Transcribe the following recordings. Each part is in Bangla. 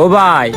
ও ভাই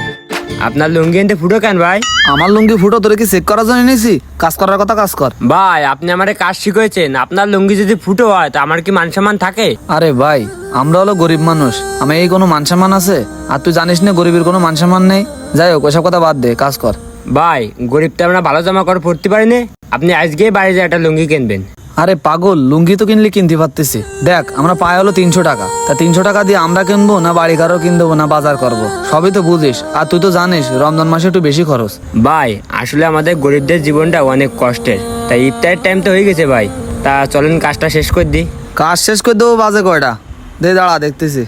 আপনার লুঙ্গি এনতে ফুটো কেন ভাই? আমার লুঙ্গি ফুটো তোরে কি চেক করার জন্য নিয়েছি কাজ করার কথা কাজ কর। ভাই আপনি আমারে কাজ শিখিয়েছেন। আপনার লুঙ্গি যদি ফুটো হয় তো আমার কি মান সম্মান থাকে? আরে ভাই আমরা হলো গরিব মানুষ। আমি এই কোনো মান সম্মান আছে? আর তুই জানিস না গরিবের কোনো মান সম্মান নেই? যাই হোক ওসব কথা বাদ দে কাজ কর। ভাই গরিব তো আমরা ভালো জামা করে পড়তে পারি না। আপনি আজকেই বাইরে যায় একটা লুঙ্গি কিনবেন। আরে পাগল লুঙ্গি তো কিনলে কিনতে পারতেছি। দেখ আমরা পাই হলো তিনশো টাকা। তা তিনশো টাকা দিয়ে আমরা কিনবো না বাড়ি কারও কিনবো না বাজার করব। সবই তো বুঝিস। আর তুই তো জানিস রমজান মাসে একটু বেশি খরচ। ভাই আসলে আমাদের গরিবদের জীবনটা অনেক কষ্টের। তাই ইফতারের টাইম তো হয়ে গেছে ভাই। তা চলেন কাজটা শেষ করে দিই। কাজ শেষ করে দেবো বাজে কয়টা? দে দাঁড়া দেখতেছি।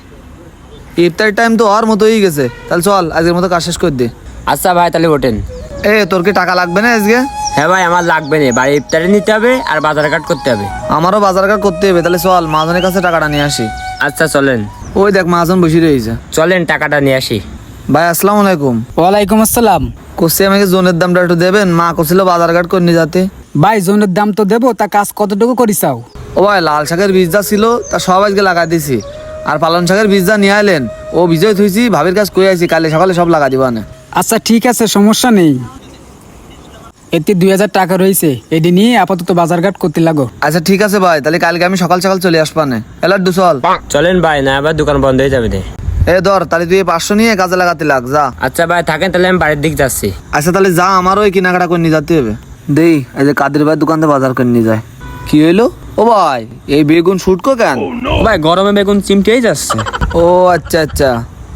ইফতার টাইম তো আর মতো হয়ে গেছে। তাহলে চল আজকের মতো কাজ শেষ করে দে। আচ্ছা ভাই তাহলে ওঠেন। এ তোর কি টাকা লাগবে না আজকে? হ্যাঁ ভাই আমার লাগবে না। বাড়ি ইফতারে নিতে হবে আর বাজার কাট করতে হবে। আমারও বাজার ঘাট করতে হবে। তাহলে চল মাহাজনের কাছে টাকাটা নিয়ে আসি। আচ্ছা চলেন। ওই দেখ মাহাজন বসে রয়েছে। চলেন টাকাটা নিয়ে আসি। ভাই আসসালামু আলাইকুম। ওয়ালাইকুম আসসালাম। কোসে আমাকে জোনের দামটা একটু দেবেন? মা করছিল বাজার ঘাট করে নিয়ে যাতে। ভাই জনের দাম তো দেবো তা কাজ কতটুকু করিসাও ও ভাই লাল শাকের বীজটা ছিল তা সব আজকে লাগাই দিছি। আর পালন শাকের বীজটা নিয়ে আইলেন ও বিজয় থুইছি ভাবির কাজ কই আইছি কালে সকালে সব লাগা দিবা না আচ্ছা ঠিক আছে সমস্যা নেই। এতে দুই হাজার টাকা রয়েছে। এটি নিয়ে আপাতত বাজারঘাট করতে লাগো। আচ্ছা ঠিক আছে ভাই তাহলে কালকে আমি সকাল সকাল চলে আসবানে এলার দুসল চলেন ভাই না আবার দোকান বন্ধ হয়ে যাবে রে। এ ধর তাহলে তুই পাঁচশো নিয়ে কাজে লাগাতে লাগ যা। আচ্ছা ভাই থাকেন তাহলে আমি বাড়ির দিক যাচ্ছি। আচ্ছা তাহলে যা আমারও ওই কেনাকাটা করে নিয়ে যেতে হবে। দেই এই যে কাদের ভাই দোকান থেকে বাজার করে নিয়ে যায়। কি হইল? ও ভাই এই বেগুন শুটকো কেন? ভাই গরমে বেগুন চিমটেই যাচ্ছে। ও আচ্ছা আচ্ছা।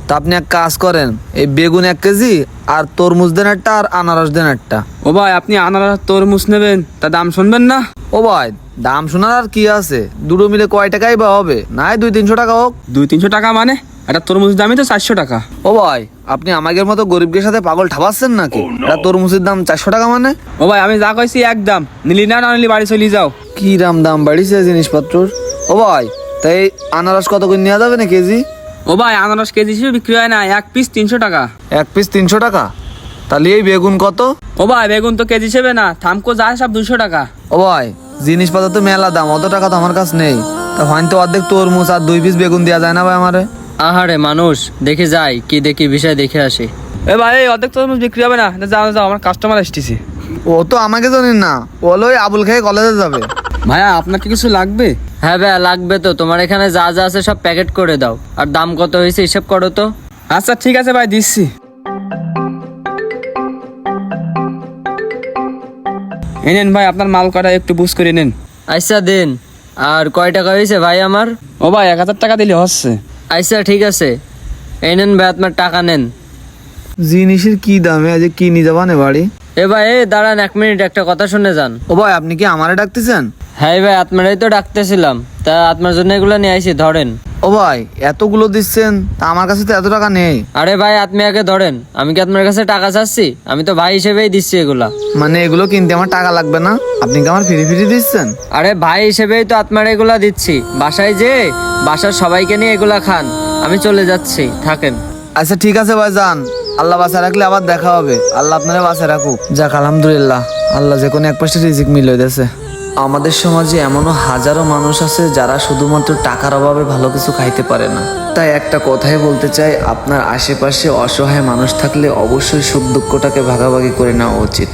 তা আপনি এক কাজ করেন এই বেগুন এক কেজি আর তরমুজ দেন একটা আর আনারস দেন একটা। ও ভাই আপনি আনারস তরমুজ নেবেন তা দাম শুনবেন না? ও ভাই দাম শোনার আর কি আছে? দুটো মিলে কয় টাকাই বা হবে? নাই দুই তিনশো টাকা হোক। দুই তিনশো টাকা মানে? একটা তরমুজ দামই তো চারশো টাকা। ও ভাই আপনি আমাদের মতো গরিবদের সাথে পাগল ঠাবাচ্ছেন নাকি? এটা তরমুজের দাম চারশো টাকা মানে? ও ভাই আমি যা কইছি একদম নিলি না না নিলি বাড়ি চলি যাও। কি রাম দাম বাড়িছে জিনিসপত্রর? ও ভাই তাই আনারস কত করে নেওয়া যাবে না কেজি? ও ভাই আনারস কেজি হিসেবে বিক্রি হয় না এক পিস তিনশো টাকা। এক পিস তিনশো টাকা? তাহলে এই বেগুন কত? ও ভাই বেগুন তো কেজি হিসেবে না থামকো যায় সব দুশো টাকা। ও ভাই জিনিসপত্র তো মেলা দাম অত টাকা তো আমার কাছে নেই। তা হয়তো অর্ধেক তরমুজ আর দুই পিস বেগুন দেওয়া যায় না ভাই আমারে? আহারে মানুষ দেখে যাই কি দেখি বিষয় দেখে আসি। এ ভাই এই অর্ধেক তরমুজ বিক্রি হবে না যাও যাও আমার কাস্টমার এসেছে ও তো আমাকে জানেন না ও হলো ওই আবুল খেয়ে কলেজে যাবে। ভাইয়া আপনার কি কিছু লাগবে? হ্যাঁ ভাইয়া লাগবে তো। তোমার এখানে যা যা আছে সব প্যাকেট করে দাও। আর দাম কত হয়েছে হিসাব করো তো। আচ্ছা ঠিক আছে ভাই দিচ্ছি। এনেন ভাই আপনার মাল কটা একটু বুঝ করে নেন। আচ্ছা দিন। আর কয় টাকা হয়েছে ভাই আমার? ও ভাই এক হাজার টাকা দিলে হচ্ছে। আচ্ছা ঠিক আছে। এই নেন ভাই আপনার টাকা নেন। জিনিসের কি দামে? আজ কি নিয়ে যাবা না বাড়ি? এ ভাই এ দাঁড়ান এক মিনিট একটা কথা শুনে যান। ও ভাই আপনি কি আমারে ডাকতেছেন? হ্যাঁ ভাই আপনারাই তো ডাকতেছিলাম। তা আপনার জন্য এগুলো নিয়ে আইছি ধরেন। ও ভাই এতগুলো দিচ্ছেন তা আমার কাছে তো এত টাকা নেই। আরে ভাই আপনি আগে ধরেন। আমি কি আপনার কাছে টাকা চাচ্ছি? আমি তো ভাই হিসেবেই দিচ্ছি এগুলা। মানে এগুলো কিনতে আমার টাকা লাগবে না? আপনি কি আমার ফ্রি ফ্রি দিচ্ছেন? আরে ভাই হিসেবেই তো আপনার এগুলা দিচ্ছি। বাসায় যে বাসার সবাইকে নিয়ে এগুলা খান। আমি চলে যাচ্ছি থাকেন। আচ্ছা ঠিক আছে ভাই যান। আল্লাহ বাসা রাখলে আবার দেখা হবে। আল্লাহ আপনারা বাসা রাখুক। যাক আলহামদুলিল্লাহ। আল্লাহ যে কোনো এক পাশে রিজিক মিল হইতেছে আমাদের সমাজে এমনও হাজারো মানুষ আছে যারা শুধুমাত্র টাকার অভাবে ভালো কিছু খাইতে পারে না। তাই একটা কথাই বলতে চাই, আপনার আশেপাশে অসহায় মানুষ থাকলে অবশ্যই সুখ দুঃখটাকে ভাগাভাগি করে নেওয়া উচিত।